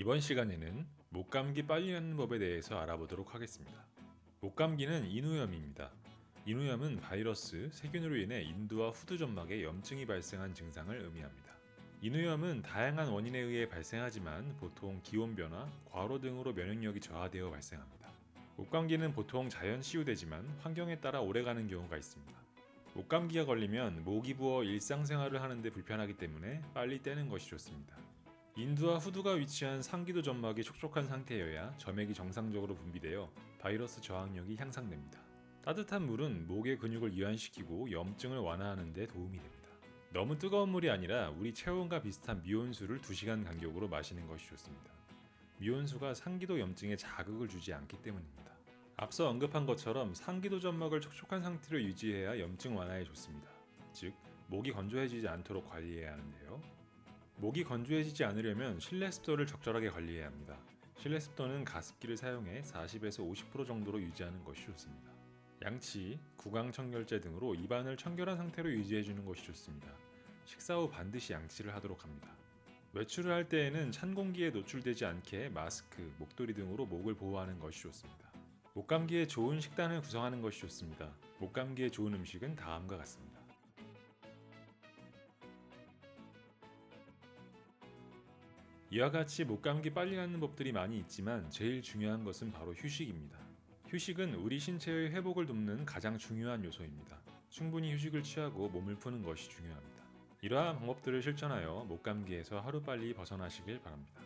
이번 시간에는 목감기 빨리 낫는 법에 대해서 알아보도록 하겠습니다. 목감기는 인후염입니다. 인후염은 바이러스, 세균으로 인해 인두와 후두 점막에 염증이 발생한 증상을 의미합니다. 인후염은 다양한 원인에 의해 발생하지만 보통 기온 변화, 과로 등으로 면역력이 저하되어 발생합니다. 목감기는 보통 자연 치유되지만 환경에 따라 오래가는 경우가 있습니다. 목감기가 걸리면 목이 부어 일상생활을 하는데 불편하기 때문에 빨리 떼는 것이 좋습니다. 인두와 후두가 위치한 상기도 점막이 촉촉한 상태여야 점액이 정상적으로 분비되어 바이러스 저항력이 향상됩니다. 따뜻한 물은 목의 근육을 이완시키고 염증을 완화하는 데 도움이 됩니다. 너무 뜨거운 물이 아니라 우리 체온과 비슷한 미온수를 2시간 간격으로 마시는 것이 좋습니다. 미온수가 상기도 염증에 자극을 주지 않기 때문입니다. 앞서 언급한 것처럼 상기도 점막을 촉촉한 상태로 유지해야 염증 완화에 좋습니다. 즉, 목이 건조해지지 않도록 관리해야 하는데요. 목이 건조해지지 않으려면 실내 습도를 적절하게 관리해야 합니다. 실내 습도는 가습기를 사용해 40에서 50% 정도로 유지하는 것이 좋습니다. 양치, 구강 청결제 등으로 입안을 청결한 상태로 유지해 주는 것이 좋습니다. 식사 후 반드시 양치를 하도록 합니다. 외출을 할 때에는 찬 공기에 노출되지 않게 마스크, 목도리 등으로 목을 보호하는 것이 좋습니다. 목감기에 좋은 식단을 구성하는 것이 좋습니다. 목감기에 좋은 음식은 다음과 같습니다. 이와 같이 목감기 빨리 낫는 법들이 많이 있지만 제일 중요한 것은 바로 휴식입니다. 휴식은 우리 신체의 회복을 돕는 가장 중요한 요소입니다. 충분히 휴식을 취하고 몸을 푸는 것이 중요합니다. 이러한 방법들을 실천하여 목감기에서 하루빨리 벗어나시길 바랍니다.